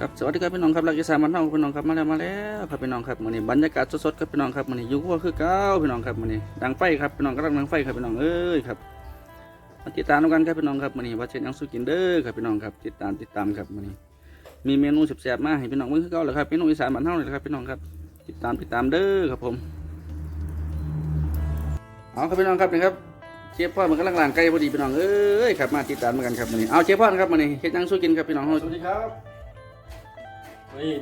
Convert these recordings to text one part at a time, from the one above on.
ครับสวัสดีครับพี่น้องครับรักอีสานบ้านเฮาพี่น้องครับมาแล้วมาแล้วครับพี่น้องครับมื้อนี้บรรยากาศสดๆครับพี่น้องครับมื้อนี้อยู่ก็คือเก่าพี่น้องครับมื้อนี้ดังไฟครับพี่น้องกำลังดังไฟครับพี่น้องเอ้ยครับมาติดตามกันครับพี่น้องครับมื้อนี้ว่าเช่นยังสู้กินเด้อครับพี่น้องครับติดตามติดตามครับมื้อนี้ มีเมนูแซ่บๆมาให้พี่น้องเบิ่งคือเก่าเลยครับเมนูอีสานบ้านเฮาเลยครับพี่น้องครับติดตามติดตามเด้อครับผมเอาครับพี่น้องครับนี่ครับเชฟพ่อมันกำลังล้างไก่พอดีพี่น้องเอ้ยครับมาติดตามกันครับมื้อนี้เอาเชฟพ่อครับมื้อนี้เฮ็ดยังสู้กินครับพี่น้องเฮาสวัสดีครับ นี่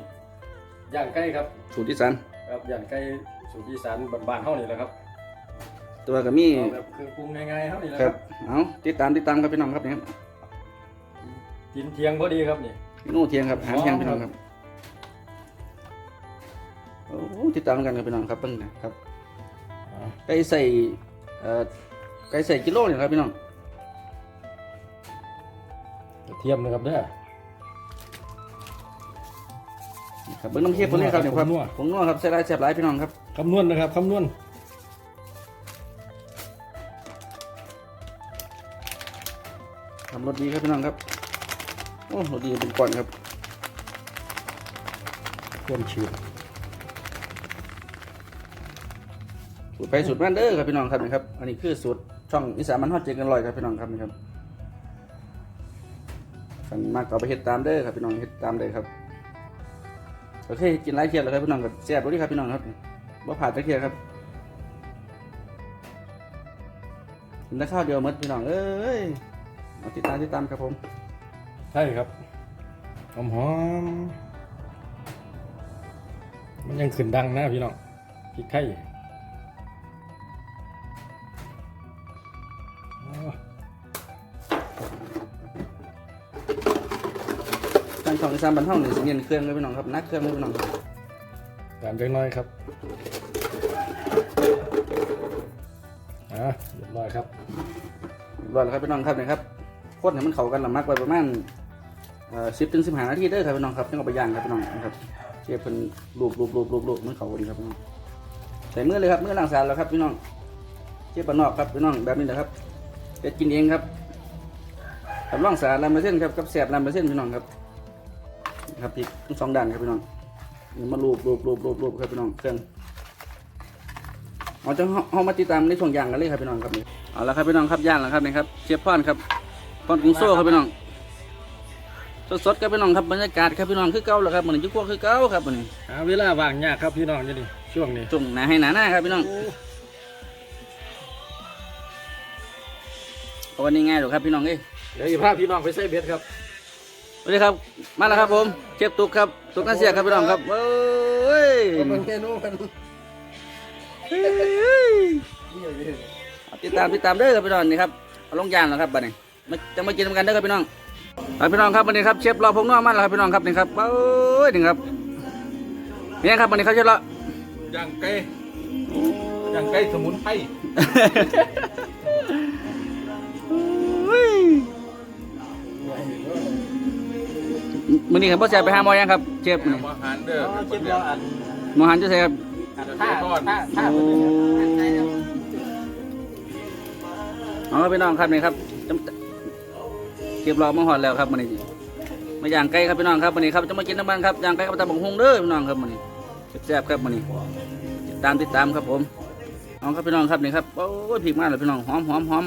ย่างไก่ครับสูตรอีสานครับย่างไก่สูตรอีสานบ้านๆเฮานี่แหละครับตัวก็มีเอาแบบเครื่องปรุงง่ายๆเฮานี่แหละคครัรับบเอาติดตามติดตามครับพี่น้องครับนี่ครับกินเที่ยงพอดีครับนี่เมนูเที่ยงครับอาหารเที่ยงพี่น้องครับโอ้ติดตามกันครับพี่น้องครับเบิ่งนะครับไก่ใส่เอ่อไก่ใส่กิโลเนี่ยครับพี่น้อง กระเทียมนะครับเด้อ ครับเบิ่งน้ำเค็มคนนี้ครับเนี่ยครับผงนัวผงนัวครับใส่ได้แซ่บหลายพี่น้องครับคำนวณนะครับคำนวณทำรสดีครับพี่น้องครับโอ้รสดีเป็นก่อนครับความชื้นสูตรไปสูตรมันเด้อครับพี่น้องครับนี่ครับ อันนี้คือสูตรช่องอีสานมันฮอดเจกันลอยครับพี่น้องครับนี่ครับขันมากก็เอาไปเฮ็ดตามเด้อครับพี่น้องเฮ็ดตามเลยครับ โอเคกินหลายเทียบแล้วครับพี่น้องก็แซ่บด้วยครับพี่น้องครับว่าผ่านตะเคียครับกินแต่ข้าวเดียวหมดพี่น้องเอ้ยมาติดตามติดตามครับผมใช่ครับหอมๆมันยังขึ้นดังนะพี่น้องพริกไทย องอีสานบ้านเฮานี่สิเน้นเครื่องเลยพี่น้องครับนักเครื่องเลยพี่น้องครับตามเล็กน้อยครับอะเรียบร้อยครับรอแล้วครับพี่น้องครับนี่ครับคนให้มันเข้ากันละมักไว้ประมาณเอ่อ10ถึง15นาทีเด้อครับพี่น้องครับจังเอาไปย่างครับพี่น้องนะครับเชฟเพิ่นลูบลูบลูบลูบลูบมันเข้ากันครับพี่น้องใส่มือเลยครับมือล้างสารแล้วครับพี่น้องเชฟบ้านนอกครับพี่น้องแบบนี้แหละครับเฮ็ดกินเองครับทำร่องสารลำมาเส้นครับกับแสบลำมาเส้นพี่น้องครับ ครับพริกทั้งสองด้านครับพี่น้องนี่มาลูบลูบลูบลูบลูบครับพี่น้องเครื่องเอาจังเฮามาติดตามในช่วงย่างกันเลยครับพี่น้องครับนี่เอาละครับพี่น้องครับย่างแล้วครับนี่ครับเชฟพอนครับพอนกุ้งโซ่ครับพี่น้องสดๆครับพี่น้องครับบรรยากาศครับพี่น้องคือเก่าแล้วครับมันนี้ยุคพวกคือเก่าครับมันนี้หาเวลาว่างยากครับพี่น้องจะนี่ช่วงนี้จุ่มหนาให้หนาหน้าครับพี่น้องเพราะวันนี้ง่ายหรอกครับพี่น้องเอ้ยเดี๋ยวจะพาพี่น้องไปใส่เบ็ดครับ สวัสดีครับ มาแล้วครับผมเชฟตุกครับตุกนาเสียครับพี่น้องครับเอ้ยมันเมนูมันเอาติดตามติดตามเด้อครับพี่น้องนี่ครับเอาลงยานแล้วครับบัดนี้มาจะมากินกันเด้อครับพี่น้องครับพี่น้องครับวันนี้ครับเชฟรอพงนัวมาแล้วครับพี่น้องครับนี่ครับเอ้ยนี่ครับนี่ครับวันนี้เขาเชฟรอย่างไก่ย่างไก่สมุนไพร มื้อนี้ครับพ่อแซ่บไปหาหมอยังครับเชฟมื้อนี้อาหารเด้อเจ็บแล้วอันหมอหันจะใส่ครับถ้าถ้าถ้าโอ้เอาครับพี่น้องครับนี่ครับจำเก็บรอมาหอดแล้วครับมื้อนี้มาย่างไก่ครับพี่น้องครับมื้อนี้ครับจะมากินน้ำมันครับย่างไก่กับตำบักหุ่งเด้อพี่น้องครับมื้อนี้แซ่บๆครับมื้อนี้ติดตามติดตามครับผมเอาครับพี่น้องครับนี่ครับโอ้ยพริกมากเลยพี่น้องหอมหอมหอม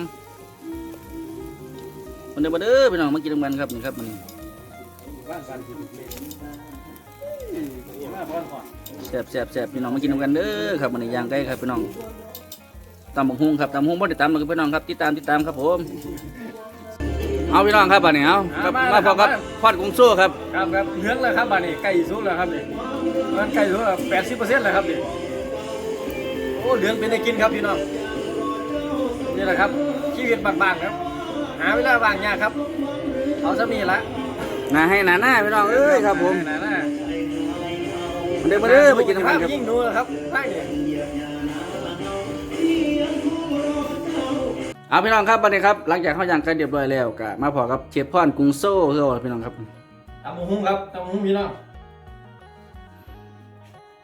มันเด้อมาเด้อพี่น้องมากินน้ำมันครับนี่ครับมื้อนี้ บ้านการกินเล็กมาบ้านก่อนแซ่บแซ่บแซ่บพี่น้องมากินน้ำกันเด้อครับมื้อนี้ย่างไก่ครับพี่น้องตำบักหุ่งครับตำบักหุ่งบ่ได้ตำหรอกพี่น้องครับติดตามติดตามครับผม เอาพี่น้องครับบัดนี้เอาครับมาพอกับพอดกุ้งสู้ครับครับครับเหลืองแล้วครับบ้านนี้ไก่สุกแล้วครับนี่มันไก่สุกแล้วแปดสิบเปอร์เซ็นต์แล้วครับนี่โอ้เหลืองเป็นได้กินครับพี่น้องนี่แหละครับชีวิตบานๆครับ หาเวลาว่างยากครับ เอาซะมีละ หนาให้หนาหน้าพี่น้องเอ้ยครับผมนะนะมาเด้อมาเด้อมากินน้ำกันครับยิ่งดูนะครับตั้งนี่เอาพี่น้องครับบัดนี้ครับหลังจากเขาย่างกันเรียบร้อยแล้วก็มาพอกับเชฟพอนกุ้งโซ่คือว่าพี่น้องครับตำบักหุ่งครับตำบักหุ่งพี่น้อง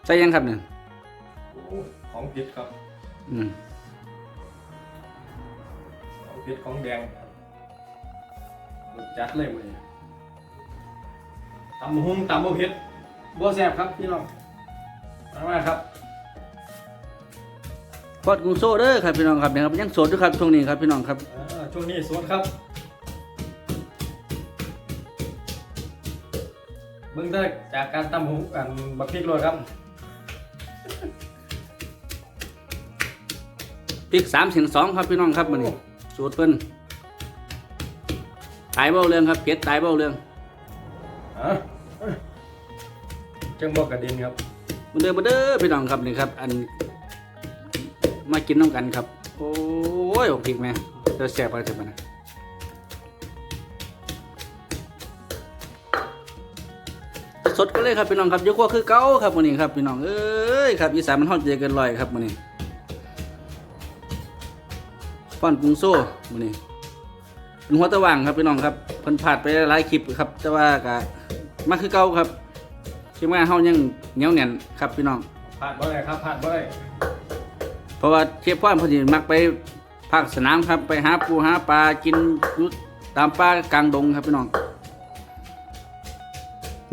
ใส่ยังครับเนี่ยโอ้ของผิดครับอืมของผิดของแดงรสจัดเลยมื้อนี้ ตำหุงตำบ่เผ็ดบ่แซ่บครับพี่น้องมามาครับพอดกุ้งโซ่เด้อครับพี่น้องครับเนี่ยครับยังโสดอยู่ครับช่วงนี้ครับพี่น้องครับเออช่วงนี้สดครับเบิ่งได้จากการตำหุงกันบักพริกโรยครับพริกสามเสียงสองครับพี่น้องครับมันนี่สูตรเพิ่นตายเบ้าเรื่องครับเผ็ดตายเบ้าเรื่อง อะจังบอกกระเด็นครับมาเด้อมาเด้อพี่น้องครับนี่ครับ อัน มากินน้ำกันครับ โอ้ยบอกพริกแม่เดี๋ยวแซ่บไปเถอะมันนะสดก็เลยครับพี่น้องครับยกว่าคือเก้าครับมันนี้ครับพี่น้องเอ้ยครับอีสานมันฮอดใจเกินร้อยครับมันนี้ป้อนกุ้งโซ่มันนี้เป็นหัวตะว่างครับพี่น้องครับเพิ่นผ่านไปหลายคลิปครับ แต่ว่ากะ มาคือเก้าครับทีมงานเฮายังเหนียวแน่นครับพี่น้อง ผ่านบ่ได้ครับผ่านบ่ได้เพราะว่าเชฟพ่อนเพอดีมักไปภาคสนามครับไปหาปูหาปลากินอยุตามป่ากลางดงครับพี่น้อง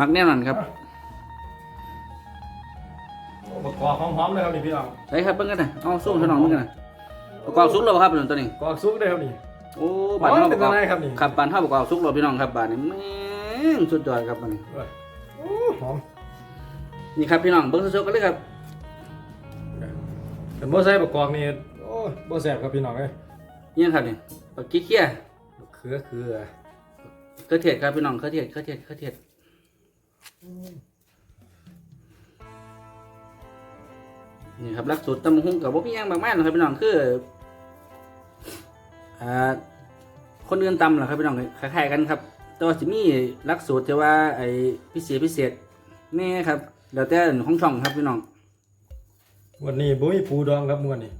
มักแน่นอนครับบกกอกหอมๆเลยครับนี่พี่น้องใช่ครับเพิ่งกันนะเอาสู้พี่น้องเพิ่งกันนะประกอบสุกแล้วบ่ครับพี่น้องตัวนี้ กอกซุกเลยครับนี่ โอ้บานเท่าอ๋อเป็ปนระกอบอะไรครับนี่ ครับบานเท่าประกอบสุกแล้วพี่น้องครับบานนี้แม่ งสุดยอดครับบานนี้เอ้ยโอ้หอมนี่ครับพี่น้องเบิ้งสุกๆกันเลยครับเป็นบ่ใส่บกกอกนี่โอ้ยบ่แซ่บครับพี่น้องเอ้ยนี่ครับนี่ปลากี้เคี้ยเคือคือเครือเทศครับพี่น้องเครือเทศเครือเทศเครือเทศนี่ครับหลักสูตรตำบักหุ่งกับบ่มีหยังมากมายหรอกครับพี่น้องคืออ่าคนอื่นตำเหรอครับพี่น้องคล้ายๆกันครับ แต่ว่าจะมีหลักสูตรที่ว่าไอ้พิเศษพิเศษแนี่ครับแล้วแต่ของช่องครับพี่น้องวันนี้บ่มีปูดองครับมื้อนี้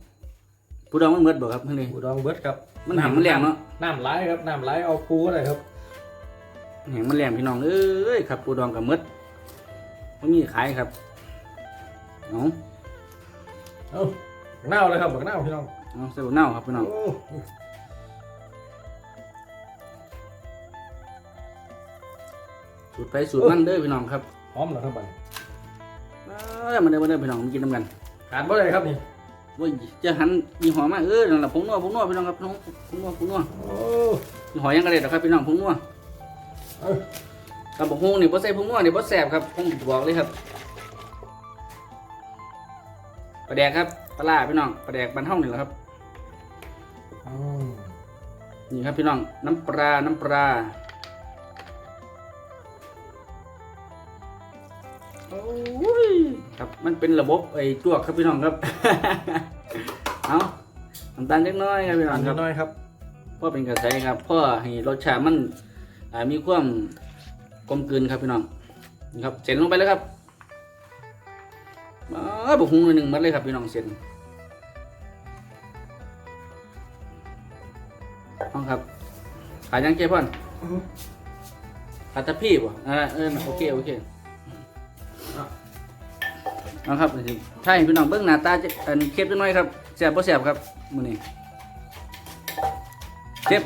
ผู้ดองมันเมิดบ่ครับเพิ่นนี่ปูดองเบิดครับ มันหำมันแรงเนาะน้ำไหลายครับน้ำไหลายเอาปูอะไรครับแหงมันแรงพี่น้องเอ้ยครับผู้ดองกับเมิดบ่มีขายครับเอาเอ้าบักนาวเลยครับบักนาวพี่น้องเอาใส่บักเน่าวครับพี่น้อง สูตรไปสูตรมันเด้อพี่น้องครับหอมเหรอครับบัดนี้เอ้ยมาเด้อมาเด้อพี่น้องมากินน้ำกันขาดบ่ได้ครับนี่โว้ยจะหันยี่ห้อมาเออนั่นแหละผงนัวผงนัวพี่น้องครับผงผงนัวผงนัวโอ้ยี่ห้อยังกระเด็ดหรอกครับพี่น้องผงนัวเอ้ากับผงนี่บ่ใส่ผงนัวนี่บ่แซ่บครับผมบอกเลยครับปลาแดกครับปลาล่าพี่น้องปลาแดกบ้านเฮานี่แหละครับอืมนี่ครับพี่น้องน้ำปลาน้ำปลา มันเป็นระบบไอ้จวกครับพี่น้องครับ เอาน้ำตาลเล็กน้อยครับพี่น้อัอนงครับน้อยครับเพ่อเป็นกระแสครับเพ่อให้รสชาติมันอ่ามีความกลมกลืนครับพี่น้องนี่ครับเสร็จลงไปแล้วครับมาบุกหุงหน่อยหนึ่งมัดเลยครับพี่น้องเสร็จน้องครับ ขายยังเจ๊พ่อนขาดแตะพี่บ่อ่าเออโอเคโอเค น้องครับใช่พี่น้องเบิ้งหน้าตาจะอันเข้มจังน้อยครับแสบบ่แสบครับมื้อนี้เจ็บ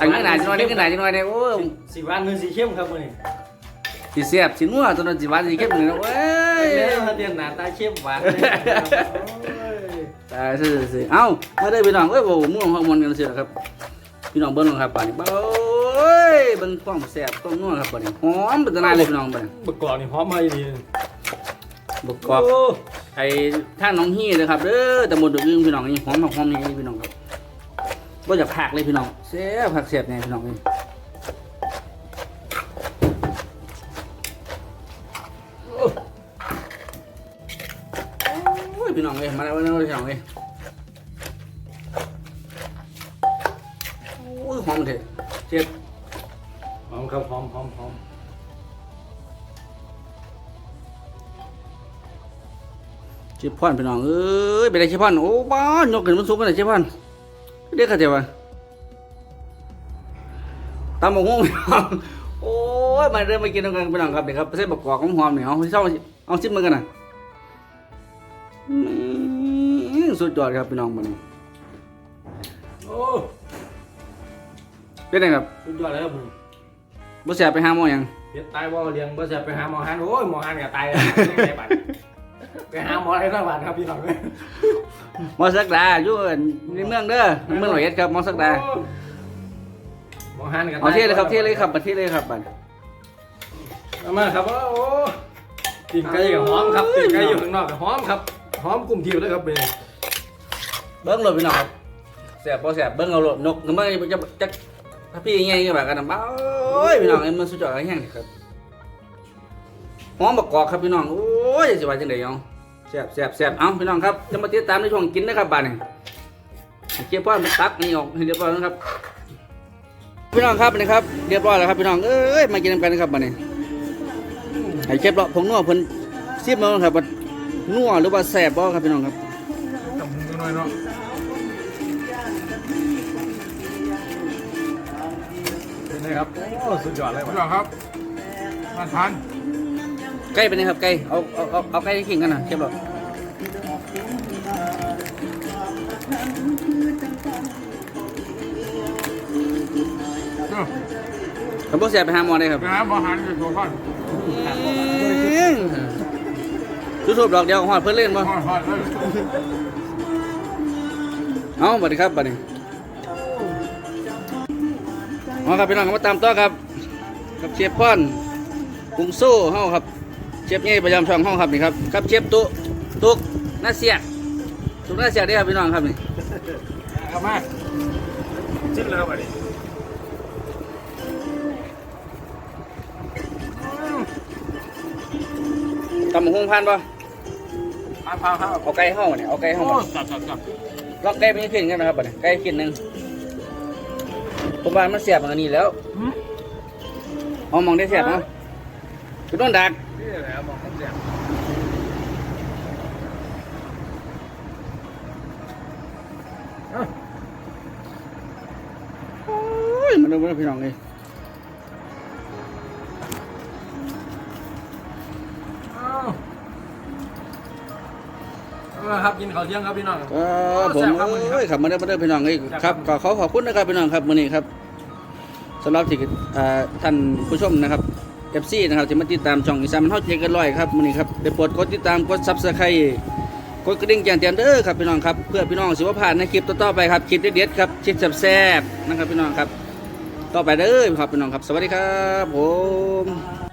ตั้งหน้าจังหน่อยนี่ขึ้นหน้าจังหน่อยเนี่ยโอ้ยสีหวานหรือสีเข้มครับมื้อนี้สีเสียบสีนัวตัวนั้นสีหวานสีเข้มเลยนะเว้ยเด้อเตียนหน้าตาเข้มหวานเลยครับโอ้ยตายสิสิเอ้ามาได้อพี่น้องเอ้ยโอ้โหม่วงฮอร์โมนกันเสียแล้วครับพี่น้องเบิ้งลงครับป่านนี้เบ้ยเบิ้งความแซ่บความนัวครับป่านนี้หอมเป็นตะนายเลยพี่น้องป่านนี้บักกอกนี่หอมมาอีหลี บุกกรอบโอ้ไอ้ท่างน้องฮี่เลยครับเด้อตำบลดุอึ้งพี่น้องนี่หอมหอมนี่พี่น้องครับว่าจะผักเลยพี่น้องแซ่บผักแซ่บเนี่ยพี่น้องนี่โอ้ยพี่น้องเอ้ยมาแล้วพี่น้องเอ้ยโอ้ยหอมเถอะเจ็บหอมครับหอมหอมหอม เจ็บพ่อนพี่น้องเอ้ยเป็นไรเจ็บพ่อนโอ้บ้านยกขึ้นมันสูงกันเลยเจ็บพ่อนเด็กกันเจ็บวะตำบักหุ่งพี่น้องโอ้ยมาเริ่มมากินกันพี่น้องครับเด็กครับเส้นบักกอกของหอมเนี่ยเอาเช่าเอาชิมมือกันนะอื้อสุดยอดครับพี่น้องมันโอ้เป็นไงครับสุดยอดเลยครับผมบ่เสียไปหาหมอยังบเฮ็ดตายบ่เลี้ยงบ่แซ่บไปหาหมอหันโอ้ยหมอหันก็ตายแล้ว ไปบัดไปหาหมออะไรทั้งบ้านครับพี่น้องเอ้ยหมอสักดาอยู่ในเมืองเด้อในเมืองร้อยเอ็ดครับหมอสักดาหมอหันก็ตายเอาเที่เลยครับเที่เลยครับมาเที่เลยครับบัดเอามาครับโอ้โหตีนไก่กับหอมครับตีนไก่อยู่ข้างนอกกับหอมครับหอมกลุ่มทิวเลยครับเป็นเบิ้งโลดพี่น้องครับแสบพอแสบเบิ้งเอาโลดนกถึงเมื่อจะจะถ้าพี่ยังไงก็แบบกันนะบ้าโอ้ยพี่น้องไอ้มันสุดยอดอะไรแห้งนี่ครับหอมบักกอกครับพี่น้องโอ้ยสิว่าจังได๋เนาะ แสบแสบแสบเอาพี่น้องครับจะมาติดตามในช่วงกินนะครับบัดนี้เกี่ยวป้อนมันตักนี่ออกให้เรียบร้อยแล้วนะครับ พี่น้องครับนี่ครับเรียบร้อยแล้วครับพี่น้องเอ้ยมากินกันนะครับบัดนี้ให้เชฟเลาะผงนัวเพิ่นซิมแล้วนะครับว่านัวหรือว่าแสบบ่ครับพี่น้องครับกับมือหน่อยเนาะเป็นไงครับโอ้สุดยอดเลยคุว่ะณครับมาทาน ไก่เป็นไงครับไก่เอาเอาเอาเอาไก่ที่ขิงกันนะเก็บหรอเจ้าผมบอกเสียไปหาหมอได้ครับไปหาหมอหันอยู่ตัวก่อนสุดๆดอกเดียวหอดเพื่อนเล่นบ่หอดหอดเลยเอาบัดนี้ครับบัดนี้เอาครับพี่น้องครับมาตามต่อครับ กับเชฟพ่อนกรุงโซ่เฮาครับ เชฟใหญ่ประจำช่องเฮาครับนี่ครับกับเชฟตุตุกน่าเสียกตุกน่าเสียกได้อครับพี่น้องครับนี่เอามาจิ้มเลยครับอันนี้ตำบักหุ่งพันบ่พาพาพาเอาไก่เฮาเนี่ยเอาไก่เฮาโอ้มาจับจับจับลอกไก่ไปขึ้นกันนะครับบัดนี้ไก่ขึ้นหนึงผมว่ามันเสียบอันนี้แล้วหืมเอามองได้เสียบเนาะคือต้นดัก นี่แหละบอกผมแซ่บเอ้าโอ้ยมันดูมันพี่น้องเลยเอ้าเอาละครับกินข้าวเที่ยงครับพี่น้องเออผมแซ่บครับมื้อนี้ครับเอ้ยขับมาได้มาได้พี่น้องเลยแซ่บคครัรับบก็ขอขอบคุณนะครับพี่น้องครับมื้อนี้ครับสำหรับที่เอ่อท่านผู้ชมนะครับ เอฟซีนะครับที่มาติดตามช่องอีสานมันฮอตเจกันร้อยครับมื้อนี้ครับได้โปรดกดติดตามกดซับสไครต์กดกระดิ่งแจ้งเตือนเด้อครับพี่น้องครับเพื่อพี่น้องสิว่าผ่านในคลิปต่อๆไปครับคลิปเด็ดๆครับคลิปแซ่บๆนะครับพี่น้องครับต่อไปเด้อครับพี่น้องครับ สวัสดีครับผม